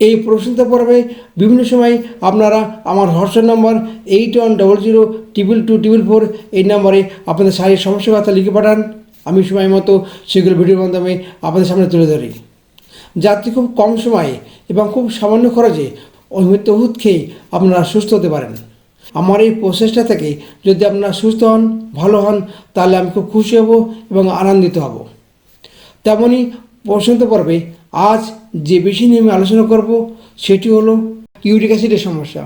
এই প্রশ্নোত্তর পর্বে বিভিন্ন সময় আপনারা আমার WhatsApp number eight one double zero triple two triple four এই নম্বরে আপনাদের শারীরিক সমস্যার কথা লিখে পাঠান। আমি সময় মতো সেগুলো ভিডিওর মাধ্যমে আপনাদের সামনে তুলে ধরি। যাতে খুব কম সময়ে এবং খুব সামান্য খরচে অহিমিত ওষুধ খেয়ে আপনারা সুস্থ হতে পারেন। আমার এই প্রচেষ্টা থেকে যদি আপনারা সুস্থ হন, ভালো হন, তাহলে আমি খুব খুশি হব এবং আনন্দিত হব। তেমনই প্রশ্নত পর্বে আজ যে বিষয় নিয়ে আমি আলোচনা করব, সেটি হলো ইউরিক অ্যাসিডের সমস্যা।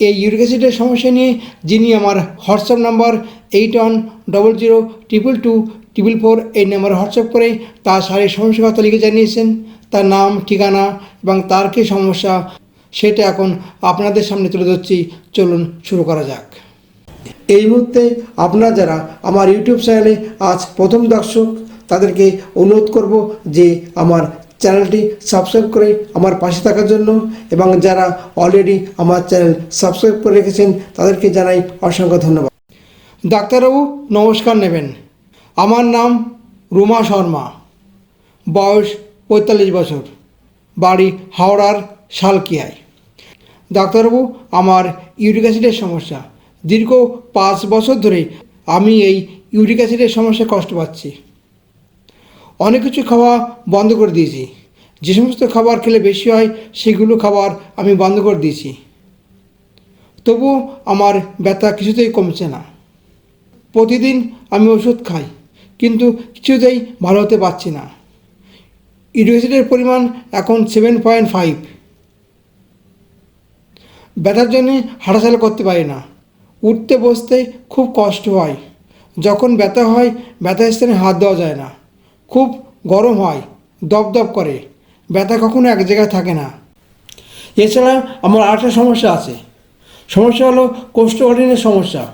এই ইউরিক অ্যাসিডের সমস্যা নিয়ে যিনি আমার WhatsApp number eight one double zero triple two triple four এই নাম্বারে হোয়াটসঅ্যাপ করে তার শারীরিক সমস্যার কথা লিখে জানিয়েছেন। তার নাম, ঠিকানা এবং তার কী সমস্যা, সেটা এখন আপনাদের সামনে তুলে ধরছি। চলুন শুরু করা যাক। এই মুহূর্তে আপনারা যারা আমার ইউটিউব চ্যানেলে আজ প্রথম দর্শক, তাদেরকে অনুরোধ করব যে আমার চ্যানেলটি সাবস্ক্রাইব করে আমার পাশে থাকার জন্য এবং যারা অলরেডি আমার চ্যানেল সাবস্ক্রাইব করে রেখেছেন তাদেরকে জানাই অসংখ্য ধন্যবাদ। ডাক্তারবাবু, নমস্কার নেবেন। আমার নাম রুমা শর্মা। বয়স পঁয়তাল্লিশ বছর। বাড়ি হাওড়ার শালকিয়ায়। ডাক্তারবাবু, আমার ইউরিক অ্যাসিডের সমস্যা। দীর্ঘ পাঁচ বছর ধরে আমি এই ইউরিক অ্যাসিডের সমস্যায় কষ্ট পাচ্ছি। অনেক কিছু খাওয়া বন্ধ করে দিয়েছি। যে সমস্ত খাবার খেলে বেশি হয়, সেগুলো খাবার আমি বন্ধ করে দিয়েছি। তবুও আমার ব্যথা কিছুতেই কমছে না। প্রতিদিন আমি ওষুধ খাই, কিন্তু কিছুতেই ভালো হতে পারছি না। অ্যাসিডের পরিমাণ এখন সেভেন পয়েন্ট ফাইভ ব্যথার জন্যে হাঁটাচলা করতে পারি না। উঠতে বসতে খুব কষ্ট হয়। যখন ব্যথা হয় ব্যথা স্থানে হাত দেওয়া যায় না। খুব গরম হয় দপদপ করে। ব্যথা কখনো এক জায়গায় থাকে না। এছাড়া আমার আরেকটা সমস্যা আছে। সমস্যা হলো কোষ্ঠকাঠিন্যের সমস্যা।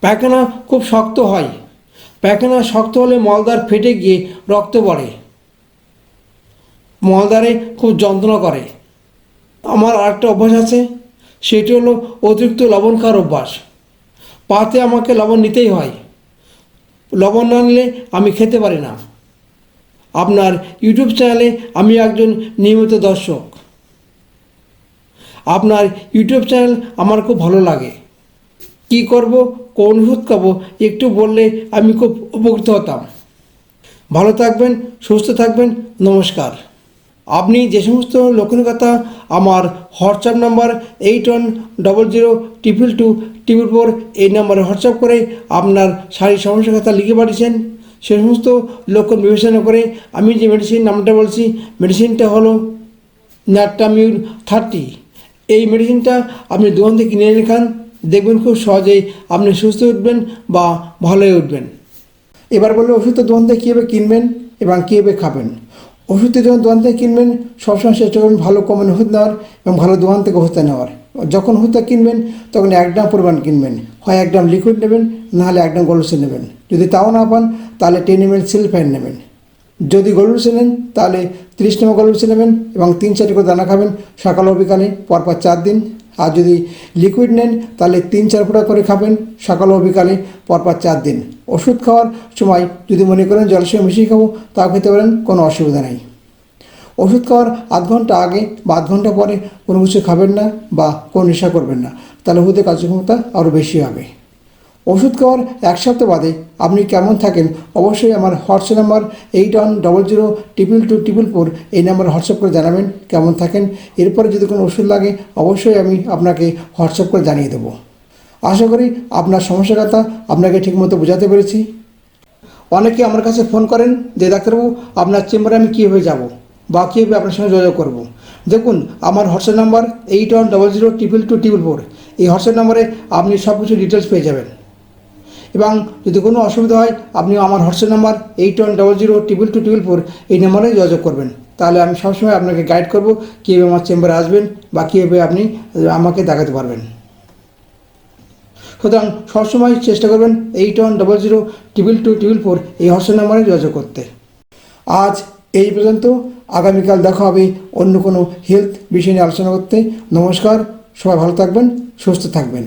পায়খানা খুব শক্ত হয়। পায়খানা শক্ত হলে মলদার ফেটে গিয়ে রক্ত পড়ে। মলদারে খুব যন্ত্রণা করে। আমার আরেকটা অভ্যাস আছে, সেটি হলো অতিরিক্ত লবণ খাওয়ার অভ্যাস। পাতে আমাকে লবণ নিতেই হয়। লবণ না নিলে আমি খেতে পারি না। আপনার ইউটিউব চ্যানেলে আমি একজন নিয়মিত দর্শক। আপনার ইউটিউব চ্যানেল আমার খুব ভালো লাগে। কি করব, কোন ওষুধ খাব, একটু বললে আমি খুব উপকৃত হতাম। ভালো থাকবেন, সুস্থ থাকবেন, নমস্কার। আপনি যে সমস্ত লোকের কথা আমার WhatsApp number eight one double zero triple two triple four এই নাম্বারে হোয়াটসঅ্যাপ করে আপনার শারীরিক সমস্যার কথা লিখে পাঠিয়েছেন। সে সমস্ত লক্ষণ বিবেচনা করে, আমি যে মেডিসিন নামটা বলছি মেডিসিনটা হলো ন্যাট্টামিউল থার্টি এই মেডিসিনটা আপনি দোকান থেকে কিনে এনে খান, দেখবেন খুব সহজেই আপনি সুস্থ উঠবেন বা ভালো হয়ে উঠবেন। এবার বলে ওষুধটা দোকান থেকে কীভাবে কিনবেন এবং কীভাবে খাবেন? ওষুধটা যখন দোকান থেকে কিনবেন, সবসময় চেষ্টা করবেন ভালো কমেন ওষুধ নেওয়ার এবং ভালো দোকান থেকে ওষুধটা নেওয়ার। যখন ওষুধটা কিনবেন, তখন এক গ্রাম পরিমাণ কিনবেন। হয় এক গ্রাম লিকুইড নেবেন নাহলে এক গ্রাম গলুসে নেবেন। যদি তাও না পান, তাহলে টেন এম এল সিলফাইন নেবেন। যদি গলুসে নেন, তাহলে ত্রিশ নম্বর গলুসে নেবেন এবং তিন চারটি করে দানা খাবেন সকাল ও বিকালে পরপর চার দিন। আর যদি লিকুইড নেন, তাহলে তিন চার ফোঁটা করে খাবেন সকাল ও বিকালে পরপর চার দিন। ওষুধ খাওয়ার সময় যদি মনে করেন জলের সঙ্গে মিশিয়ে খাব, তাও খেতে পারেন, কোনো অসুবিধা নেই। ওষুধ খাওয়ার আধ ঘণ্টা আগে বা আধ ঘণ্টা পরে কোনো কিছু খাবেন না বা কোনো নেশা করবেন না, তাহলে ওষুধের কার্যক্ষমতা আরও বেশি হবে। ওষুধ খাওয়ার এক সপ্তাহ বাদে আপনি কেমন থাকেন অবশ্যই আমার WhatsApp number eight one double zero triple two triple four এই নাম্বারে হোয়াটসঅ্যাপ করে জানাবেন কেমন থাকেন। এরপরে যদি কোনো ওষুধ লাগে অবশ্যই আমি আপনাকে হোয়াটসঅ্যাপ করে জানিয়ে দেবো। আশা করি আপনার সমস্যার কথা আপনাকে ঠিকমতো বোঝাতে পেরেছি। অনেকে আমার কাছে ফোন করেন যে, ডাক্তারবাবু, আপনার চেম্বারে আমি কীভাবে যাব? বা কীভাবে আপনার সঙ্গে যোগাযোগ করব। দেখুন, আমার WhatsApp number eight one double zero triple two triple four এই হোয়াটসঅ্যাপ নাম্বারে আপনি সব কিছু ডিটেলস পেয়ে যাবেন। এবং যদি কোনো অসুবিধা হয় আপনি আমার WhatsApp number eight one double zero triple two triple four এই নাম্বারে যোগাযোগ করবেন। তাহলে আমি সবসময় আপনাকে গাইড করব কীভাবে আমার চেম্বারে আসবেন, বা কীভাবে আপনি আমাকে দেখাতে পারবেন। সুতরাং সবসময় চেষ্টা করবেন eight one double zero triple two triple four এই হোয়াটসঅ্যাপ নাম্বারে যোগাযোগ করতে। আজ এই পর্যন্ত আগামীকাল দেখা হবে অন্য কোনো হেলথ বিষয় নিয়ে আলোচনা করতে। নমস্কার, সবাই ভালো থাকবেন, সুস্থ থাকবেন।